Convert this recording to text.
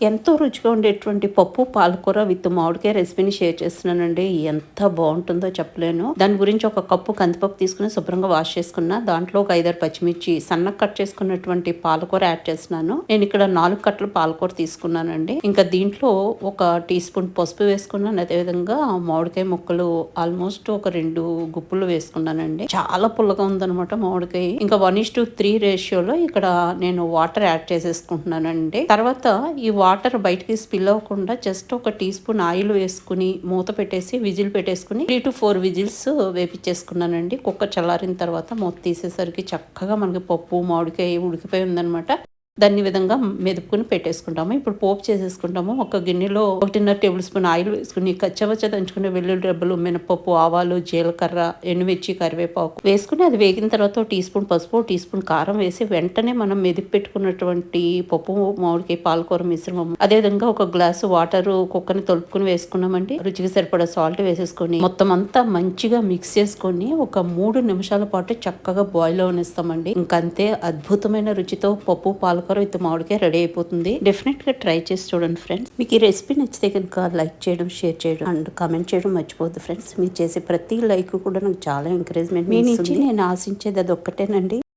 ఎంతో రుచిగా ఉండేటువంటి పప్పు పాలకూర విత్ మామిడికాయ రెసిపీని షేర్ చేస్తున్నానండి. ఎంత బాగుంటుందో చెప్పలేను. దాని గురించి ఒక కప్పు కందిపప్పు తీసుకుని శుభ్రంగా వాష్ చేసుకున్నా దాంట్లో ఒక ఐదారు పచ్చిమిర్చి సన్న కట్ చేసుకున్నటువంటి పాలకూర యాడ్ చేస్తున్నాను. నేను ఇక్కడ నాలుగు కట్టలు పాలకూర తీసుకున్నానండి. ఇంకా దీంట్లో ఒక టీ స్పూన్ పసుపు వేసుకున్నాను అదేవిధంగా మామిడికాయ ముక్కలు ఆల్మోస్ట్ ఒక రెండు గుప్పులు వేసుకున్నానండి. చాలా పుల్లగా ఉందన్నమాట మామిడికాయ. ఇంకా వన్ ఇస్ టు త్రీ రేషియోలో ఇక్కడ నేను వాటర్ యాడ్ చేసేసుకుంటున్నానండి. తర్వాత ఈ వాటర్ బయటికి స్పిల్ అవ్వకుండా జస్ట్ ఒక టీ స్పూన్ ఆయిల్ వేసుకుని మూత పెట్టేసి విజిల్ పెట్టేసుకుని త్రీ టు ఫోర్ విజిల్స్ వేపించేసుకున్నానండి. కుక్క చల్లారిన తర్వాత మూత తీసేసరికి చక్కగా మనకి పప్పు మామిడికాయ ఉడికిపోయి ఉందనమాట దాన్ని విధంగా మెదుపుకుని పెట్టేసుకుంటాము. ఇప్పుడు పోపు చేసేసుకుంటాము. ఒక గిన్నెలో ఒకటిన్నర టేబుల్ స్పూన్ ఆయిల్ వేసుకుని కచ్చవచ్చ దంచుకునే వెల్లుల్లి డబ్బులు మినపప్పు ఆవాలు జీలకర్ర ఎండుమిర్చి కరివేపాకు వేసుకుని అది వేగిన తర్వాత టీ స్పూన్ పసుపు టీ స్పూన్ కారం వేసి వెంటనే మనం మెదిపి పెట్టుకున్నటువంటి పప్పు మామిడికాయ పాలకూర మిశ్రమం అదేవిధంగా ఒక గ్లాసు వాటర్ కుక్కని తొలుపుకుని వేసుకున్నామండి రుచికి సరిపడా సాల్ట్ వేసేసుకొని మొత్తం అంతా మంచిగా మిక్స్ చేసుకొని ఒక మూడు నిమిషాల పాటు చక్కగా బాయిల్ అవనిస్తామండి. ఇంకంతే అద్భుతమైన రుచితో పప్పు పాలకూర విత్ మామిడికాయ రెడీ అయిపోతుంది. డెఫినెట్గా ట్రై చేసి చూడండి ఫ్రెండ్స్ మీకు ఈ రెసిపీ నచ్చితే కనుక లైక్ చేయడం షేర్ చేయడం అండ్ కామెంట్ చేయడం మర్చిపోద్దు ఫ్రెండ్స్ మీరు చేసే ప్రతి లైక్ కూడా నాకు చాలా ఎంకరేజ్మెంట్ మీ నుంచి నేను ఆశించేది అది ఒక్కటేనండి